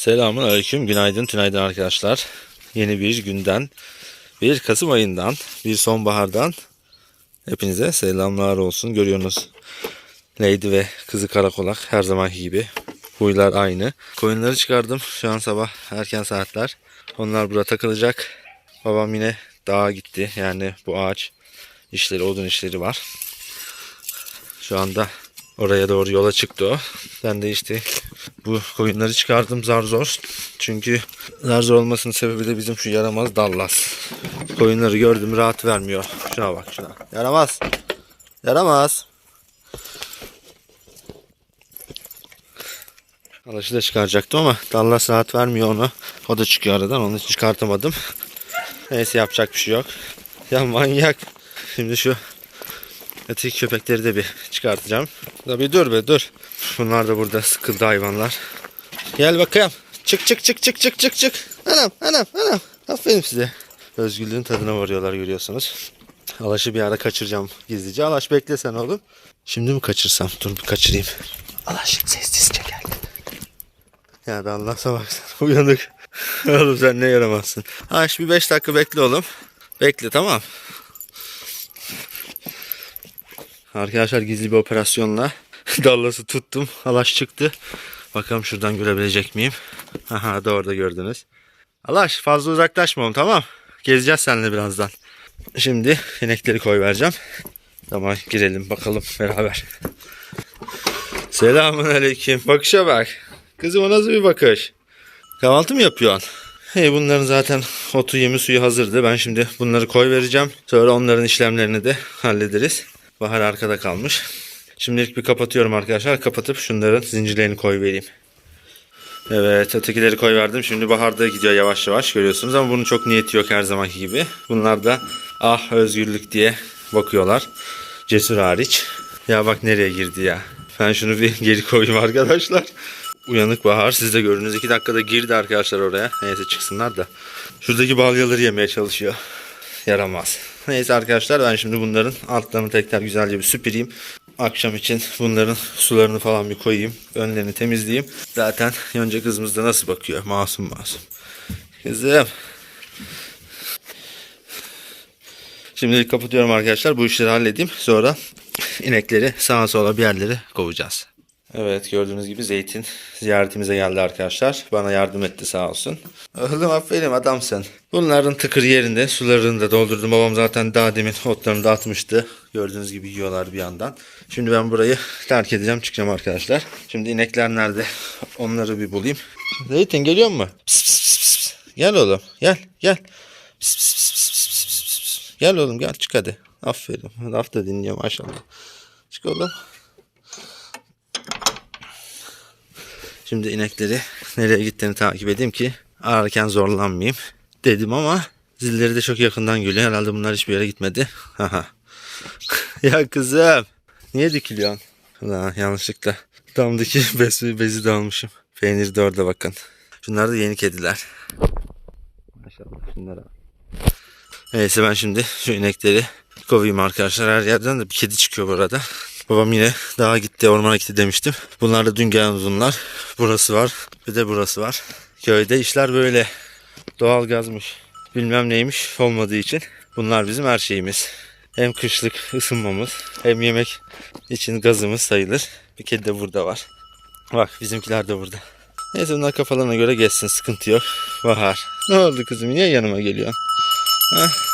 Selamun aleyküm, günaydın, tünaydın arkadaşlar. Yeni bir günden, bir Kasım ayından, bir sonbahardan hepinize selamlar olsun. Görüyorsunuz Lady ve kızı karakolak her zamanki gibi. Huylar aynı. Koyunları çıkardım şu an sabah erken saatler. Onlar burada takılacak. Babam yine dağa gitti. Yani bu ağaç işleri, odun işleri var. Şu anda oraya doğru yola çıktı o. Ben de işte bu koyunları çıkardım zar zor. Çünkü zar zor olmasının sebebi de bizim şu yaramaz Dallas. Koyunları gördüm rahat vermiyor. Şuna bak şuna. Yaramaz. Yaramaz. Alaşı da çıkaracaktım ama Dallas rahat vermiyor onu. O da çıkıyor aradan. Onu çıkartamadım. Neyse yapacak bir şey yok. Ya manyak. Şimdi şu öteki köpekleri de bir çıkartacağım. Da bir dur be dur. Bunlar da burada sıkıldı hayvanlar. Gel bakayım. Çık çık çık çık çık çık çık. Anam anam anam. Aferin size. Özgürlüğün tadına varıyorlar görüyorsunuz. Alaş'ı bir ara kaçıracağım gizlice. Alaş bekle sen oğlum. Şimdi mi kaçırsam? Dur bir kaçırayım. Alaş sessizce gel. Ya da Allah'a baksana uyanık. oğlum sen ne yaramazsın. Alaş bir 5 dakika bekle oğlum. Bekle tamam. Arkadaşlar gizli bir operasyonla Dallas'ı tuttum. Alaş çıktı. Bakalım şuradan görebilecek miyim? Aha da orada gördünüz. Alaş fazla uzaklaşma oğlum tamam. Gezeceğiz seninle birazdan. Şimdi inekleri koy vereceğim. Tamam girelim bakalım beraber. Selamun aleyküm. Bakışa bak. Kızım o nasıl bir bakış? Kahvaltı mı yapıyorsun? Hey bunların zaten otu yemi suyu hazırdı. Ben şimdi bunları koy vereceğim. Sonra onların işlemlerini de hallederiz. Bahar arkada kalmış. Şimdilik bir kapatıyorum arkadaşlar. Kapatıp şunların zincirlerini koy vereyim. Evet ötekileri koy verdim. Şimdi baharda gidiyor yavaş yavaş görüyorsunuz ama bunun çok niyeti yok her zamanki gibi. Bunlar da ah özgürlük diye bakıyorlar. Cesur hariç. Ya bak nereye girdi ya. Ben şunu bir geri koyayım arkadaşlar. Uyanık bahar. Siz de gördünüz. 2 dakikada girdi arkadaşlar oraya. Neyse çıksınlar da. Şuradaki balyaları yemeye çalışıyor. Yaramaz. Neyse arkadaşlar ben şimdi bunların altlarını tekrar güzelce bir süpüreyim. Akşam için bunların sularını falan bir koyayım. Önlerini temizleyeyim. Zaten yonca kızımız da nasıl bakıyor? Masum masum. Kızım. Şimdilik kapatıyorum arkadaşlar. Bu işleri halledeyim. Sonra inekleri sağa sola bir yerlere kovacağız. Evet gördüğünüz gibi Zeytin ziyaretimize geldi arkadaşlar. Bana yardım etti sağ olsun. Oğlum aferin adamsın. Bunların tıkır yerinde sularını da doldurdum. Babam zaten daha demin otlarını da atmıştı. Gördüğünüz gibi yiyorlar bir yandan. Şimdi ben burayı terk edeceğim çıkacağım arkadaşlar. Şimdi inekler nerede? Onları bir bulayım. Zeytin geliyor mu? Pıs pıs pıs pıs. Gel oğlum gel gel. Pıs pıs pıs pıs pıs pıs. Gel oğlum gel çık hadi. Aferin. Laf da dinliyor maşallah. Çık oğlum. Şimdi inekleri nereye gittiğini takip edeyim ki ararken zorlanmayayım dedim ama zilleri de çok yakından geliyor. Herhalde bunlar hiçbir yere gitmedi. Ya kızım niye dikiliyorsun? Ulan yanlışlıkla damdaki bezi, bezi de almışım. Peynir de orada bakın. Şunlar da yeni kediler. Maşallah şunlara. Neyse ben şimdi şu inekleri kovayım arkadaşlar. Her yerden de bir kedi çıkıyor bu arada. Babam yine dağa gitti, ormana gitti demiştim. Bunlar da dün gelen uzunlar. Burası var, bir de burası var. Köyde işler böyle. Doğal gazmış, bilmem neymiş olmadığı için. Bunlar bizim her şeyimiz. Hem kışlık ısınmamız, hem yemek için gazımız sayılır. Bir kedi de burada var. Bak bizimkiler de burada. Neyse bunlar kafalarına göre geçsin, sıkıntı yok. Bahar. Ne oldu kızım, niye yanıma geliyorsun? Heh.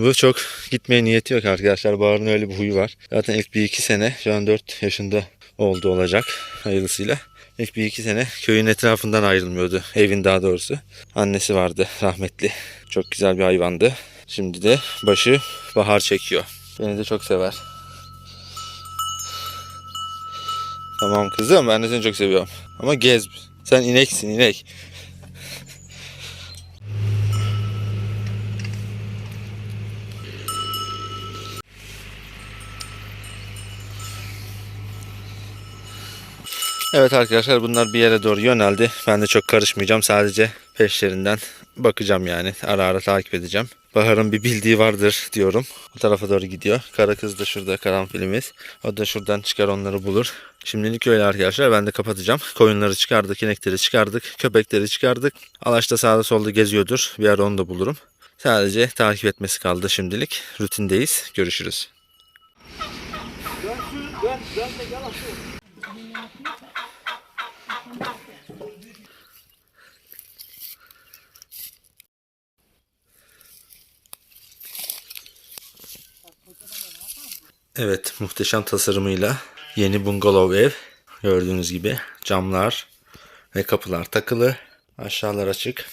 Bu çok gitmeye niyeti yok arkadaşlar. Bahar'ın öyle bir huyu var. Zaten ilk bir iki sene şu an 4 yaşında oldu olacak hayırlısıyla. İlk bir iki sene köyün etrafından ayrılmıyordu. Evin daha doğrusu. Annesi vardı rahmetli. Çok güzel bir hayvandı. Şimdi de başı Bahar çekiyor. Beni de çok sever. Tamam kızım ben de seni çok seviyorum. Ama gez. Sen ineksin inek. Evet arkadaşlar bunlar bir yere doğru yöneldi. Ben de çok karışmayacağım. Sadece peşlerinden bakacağım yani. Ara ara takip edeceğim. Bahar'ın bir bildiği vardır diyorum. O tarafa doğru gidiyor. Kara kız da şurada karanfilimiz. O da şuradan çıkar onları bulur. Şimdilik öyle arkadaşlar. Ben de kapatacağım. Koyunları çıkardık, inekleri çıkardık, köpekleri çıkardık. Alaş da sağda solda geziyordur. Bir ara onu da bulurum. Sadece takip etmesi kaldı şimdilik. Rutindeyiz. Görüşürüz. Evet muhteşem tasarımıyla yeni bungalov ev. Gördüğünüz gibi camlar ve kapılar takılı. Aşağılar açık.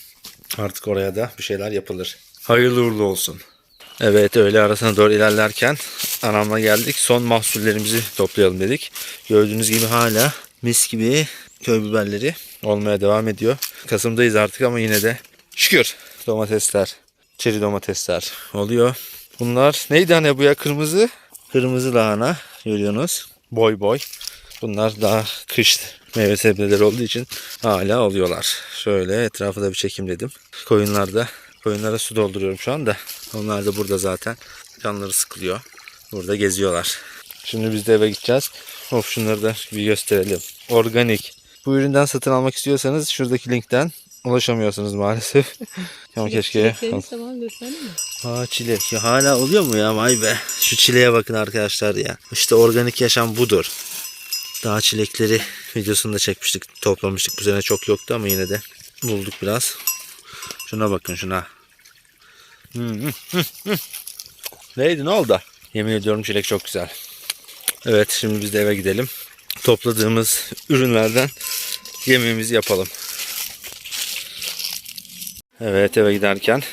Artık oraya da bir şeyler yapılır. Hayırlı uğurlu olsun. Evet öğle arasına doğru ilerlerken anamla geldik. Son mahsullerimizi toplayalım dedik. Gördüğünüz gibi hala mis gibi köy biberleri olmaya devam ediyor. Kasım'dayız artık ama yine de şükür domatesler, çeri domatesler oluyor. Bunlar neydi hani bu ya kırmızı? Kırmızı lahana görüyorsunuz. Boy boy. Bunlar daha kış meyve sebzeleri olduğu için hala oluyorlar. Şöyle etrafı da bir çekim dedim. Koyunlarda koyunlara su dolduruyorum şu anda. Onlar da burada zaten. Canları sıkılıyor. Burada geziyorlar. Şimdi biz de eve gideceğiz. Of şunları da bir gösterelim. Organik. Bu üründen satın almak istiyorsanız şuradaki linkten ulaşamıyorsunuz maalesef. Ama keşke mi? Aa çilek. Ya hala oluyor mu ya? Vay be. Şu çileğe bakın arkadaşlar ya. İşte organik yaşam budur. Daha çilekleri videosunu da çekmiştik. Toplamıştık. Bu sene çok yoktu ama yine de bulduk biraz. Şuna bakın şuna. Hı, hı, hı. Neydi ne oldu? Yemin ediyorum çilek çok güzel. Evet şimdi biz de eve gidelim. Topladığımız ürünlerden yemeğimizi yapalım. Evet eve giderken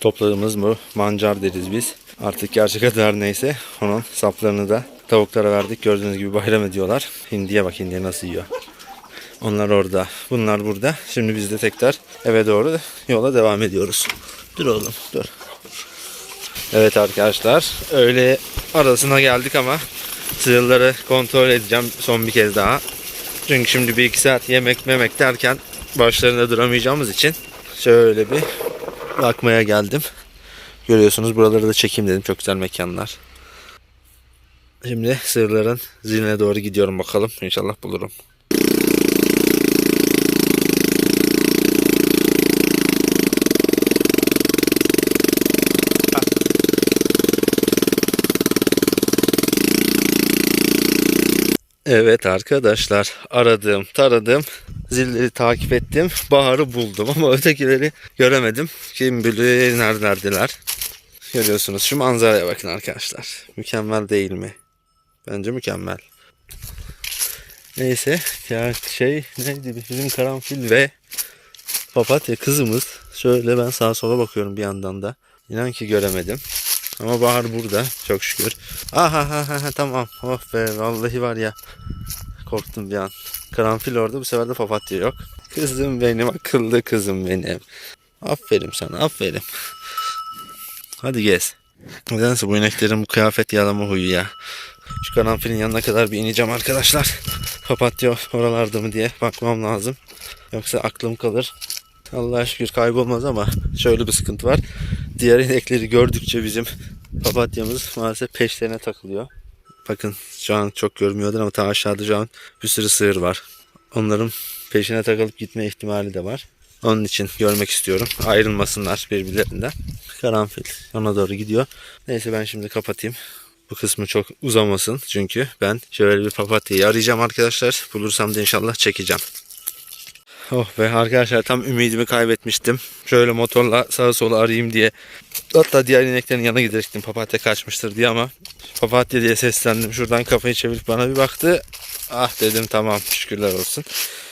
topladığımız bu mancar deriz biz. Artık gerçek adı her neyse onun saplarını da tavuklara verdik. Gördüğünüz gibi bayram ediyorlar. Hindiye bak hindiye nasıl yiyor. Onlar orada. Bunlar burada. Şimdi biz de tekrar eve doğru yola devam ediyoruz. Dur oğlum dur. Evet arkadaşlar öğle arasına geldik ama sığırları kontrol edeceğim son bir kez daha. Çünkü şimdi bir iki saat yemek memek derken başlarında duramayacağımız için şöyle bir bakmaya geldim. Görüyorsunuz buraları da çekeyim dedim. Çok güzel mekanlar. Şimdi sığırların ziline doğru gidiyorum bakalım. İnşallah bulurum. Evet arkadaşlar aradım taradım zilleri takip ettim Bahar'ı buldum ama ötekileri göremedim. Kim bilir neredelerdiler görüyorsunuz şu manzaraya bakın arkadaşlar. Mükemmel değil mi? Bence mükemmel. Neyse ya şey neydi bizim karanfil ve papatya kızımız. Şöyle ben sağa sola bakıyorum bir yandan da. İnan ki göremedim ama Bahar burada çok şükür. Aha ha ha ha tamam. Oh be vallahi var ya. Korktum bir an. Karanfil orada bu sefer de papatya yok. Kızım benim akıllı kızım benim. Aferin sana aferin. Hadi gez. Nedense bu ineklerin bu kıyafet yalama huyu ya. Şu karanfilin yanına kadar bir ineceğim arkadaşlar. Papatya oralarda mı diye bakmam lazım. Yoksa aklım kalır. Allah'a şükür kaybolmaz ama şöyle bir sıkıntı var. Diğer inekleri gördükçe bizim papatyamız maalesef peşlerine takılıyor. Bakın şu an çok görmüyordur ama ta aşağıda şu an bir sürü sığır var. Onların peşine takılıp gitme ihtimali de var. Onun için görmek istiyorum. Ayrılmasınlar birbirlerinden. Karanfil ona doğru gidiyor. Neyse ben şimdi kapatayım. Bu kısmı çok uzamasın çünkü ben şöyle bir papatyayı arayacağım arkadaşlar. Bulursam da inşallah çekeceğim. Oh be arkadaşlar tam ümidimi kaybetmiştim. Şöyle motorla sağa sola arayayım diye. Hatta diğer ineklerin yanına gidecektim papatya kaçmıştır diye ama papatya diye seslendim. Şuradan kafayı çevirip bana bir baktı. Ah dedim tamam şükürler olsun.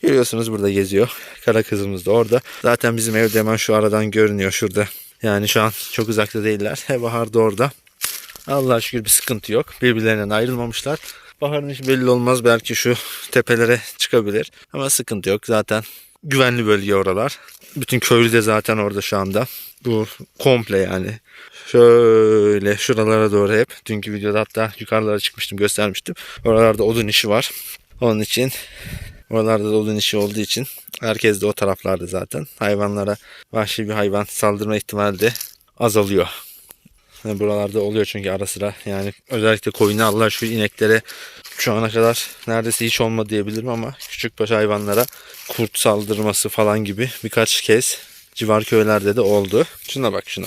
Görüyorsunuz burada geziyor. Kara kızımız da orada. Zaten bizim evde hemen şu aradan görünüyor şurada. Yani şu an çok uzakta değiller. He Bahar da orada. Allah'a şükür bir sıkıntı yok. Birbirlerinden ayrılmamışlar. Baharın hiç belli olmaz. Belki şu tepelere çıkabilir. Ama sıkıntı yok. Zaten güvenli bölge oralar. Bütün köylü de zaten orada şu anda. Bu komple yani. Şöyle şuralara doğru hep. Dünkü videoda hatta yukarılara çıkmıştım göstermiştim. Oralarda odun işi var. Onun için oralarda da odun işi olduğu için herkes de o taraflarda zaten. Hayvanlara vahşi bir hayvan saldırma ihtimali de azalıyor. Buralarda oluyor çünkü ara sıra yani özellikle koyunu Allah şu ineklere şu ana kadar neredeyse hiç olmadı diyebilirim ama küçük baş hayvanlara kurt saldırması falan gibi birkaç kez civar köylerde de oldu. Şuna bak şuna.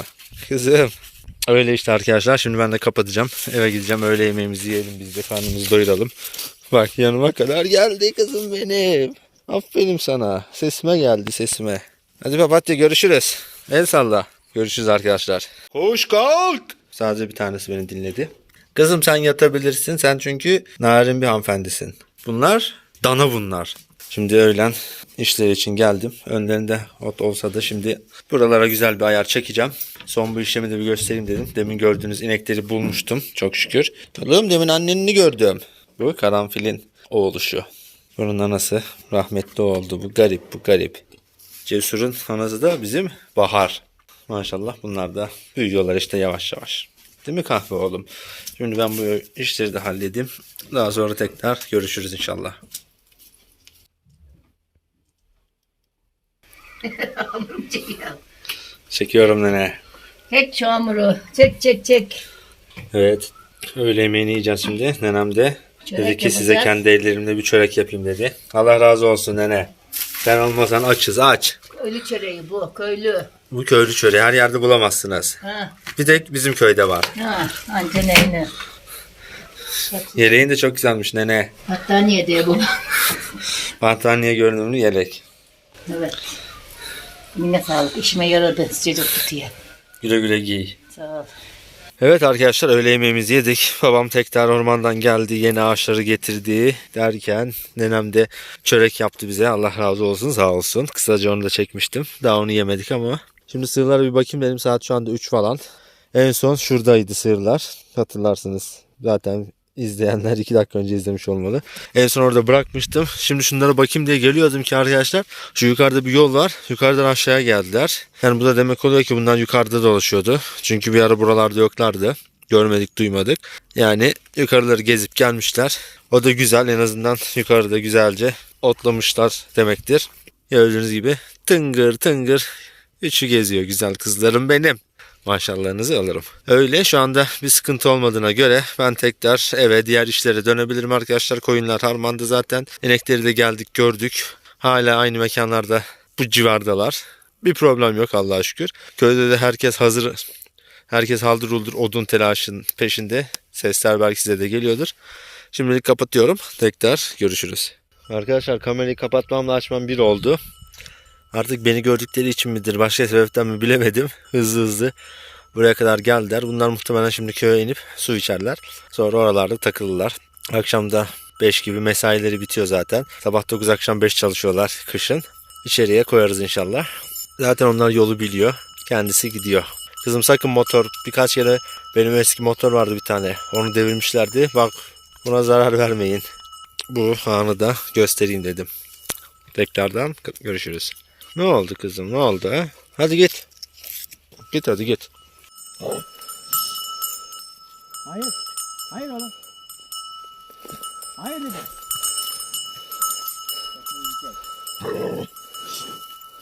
Kızım. Öyle işte arkadaşlar. Şimdi ben de kapatacağım. Eve gideceğim. Öğle yemeğimizi yiyelim biz de karnımızı doyuralım. Bak yanıma kadar geldi kızım benim. Aferin sana. Sesime geldi sesime. Hadi papatya görüşürüz. El salla. Görüşürüz arkadaşlar. Hoş kalk. Sadece bir tanesi beni dinledi. Kızım sen yatabilirsin. Sen çünkü narin bir hanımefendisin. Bunlar dana bunlar. Şimdi öğlen işler için geldim. Önlerinde ot olsa da şimdi buralara güzel bir ayar çekeceğim. Son bu işlemi de bir göstereyim dedim. Demin gördüğünüz inekleri bulmuştum çok şükür. Oğlum demin anneni gördüm. Bu karanfilin oğluşu. Bunun anası rahmetli oldu. Bu garip bu garip. Cesur'un anası da bizim Bahar. Maşallah bunlar da büyüyorlar işte yavaş yavaş. Değil mi kahve oğlum? Şimdi ben bu işleri de halledeyim. Daha sonra tekrar görüşürüz inşallah. Hamurum çekiyor. Çekiyorum nene. Çek şu hamuru. Çek çek çek. Evet. Öğle yemeğini yiyeceğiz şimdi. Nenem de Çörek dedi ki size yapacağız. kendi ellerimle bir çörek yapayım dedi. Allah razı olsun nene. Sen olmasan açız aç. Köylü çöreği bu. Köylü. Bu köylü çöreği her yerde bulamazsınız. Ha. Bir tek bizim köyde var. Ha. Anca neyini. Yeleğin de çok güzelmiş nene. Battaniye diye bu. Battaniye görünümlü yelek. evet. Yine sağlık. İşime yaradı. Sıcacık tutuyor. Güle güle giy. Sağ ol. Evet arkadaşlar öğle yemeğimizi yedik. Babam tekrar ormandan geldi. Yeni ağaçları getirdi derken nenem de çörek yaptı bize. Allah razı olsun sağ olsun. Kısaca onu da çekmiştim. Daha onu yemedik ama. Şimdi sığırlara bir bakayım dedim. Saat şu anda 3 falan. En son şuradaydı sığırlar. Hatırlarsınız. Zaten izleyenler 2 dakika önce izlemiş olmalı. En son orada bırakmıştım. Şimdi şunlara bakayım diye geliyordum ki arkadaşlar. Şu yukarıda bir yol var. Yukarıdan aşağıya geldiler. Yani bu da demek oluyor ki bundan yukarıda dolaşıyordu. Çünkü bir ara buralarda yoklardı. Görmedik duymadık. Yani yukarıları gezip gelmişler. O da güzel en azından yukarıda güzelce otlamışlar demektir. Gördüğünüz gibi tıngır tıngır üçü geziyor güzel kızlarım benim. Maşallahınızı alırım. Öyle şu anda bir sıkıntı olmadığına göre ben tekrar eve diğer işlere dönebilirim arkadaşlar. Koyunlar harmandı zaten. İnekleri de geldik gördük. Hala aynı mekanlarda bu civardalar. Bir problem yok Allah'a şükür. Köyde de herkes hazır. Herkes haldır uldur odun telaşın peşinde. Sesler belki size de geliyordur. Şimdilik kapatıyorum. Tekrar görüşürüz. Arkadaşlar kamerayı kapatmamla açmam bir oldu. Artık beni gördükleri için midir başka sebepten mi bilemedim. Hızlı hızlı buraya kadar geldiler. Bunlar muhtemelen şimdi köye inip su içerler. Sonra oralarda takılırlar. Akşamda 5 gibi mesaileri bitiyor zaten. Sabah 9 akşam 5 çalışıyorlar kışın. İçeriye koyarız inşallah. Zaten onlar yolu biliyor. Kendisi gidiyor. Kızım sakın motor birkaç kere benim eski motor vardı bir tane. Onu devirmişlerdi. Bak buna zarar vermeyin. Bu anı da göstereyim dedim. Tekrardan görüşürüz. Ne oldu kızım? Ne oldu ha? Hadi git. Git hadi git. Hayır. Hayır oğlum. Hayır dedim.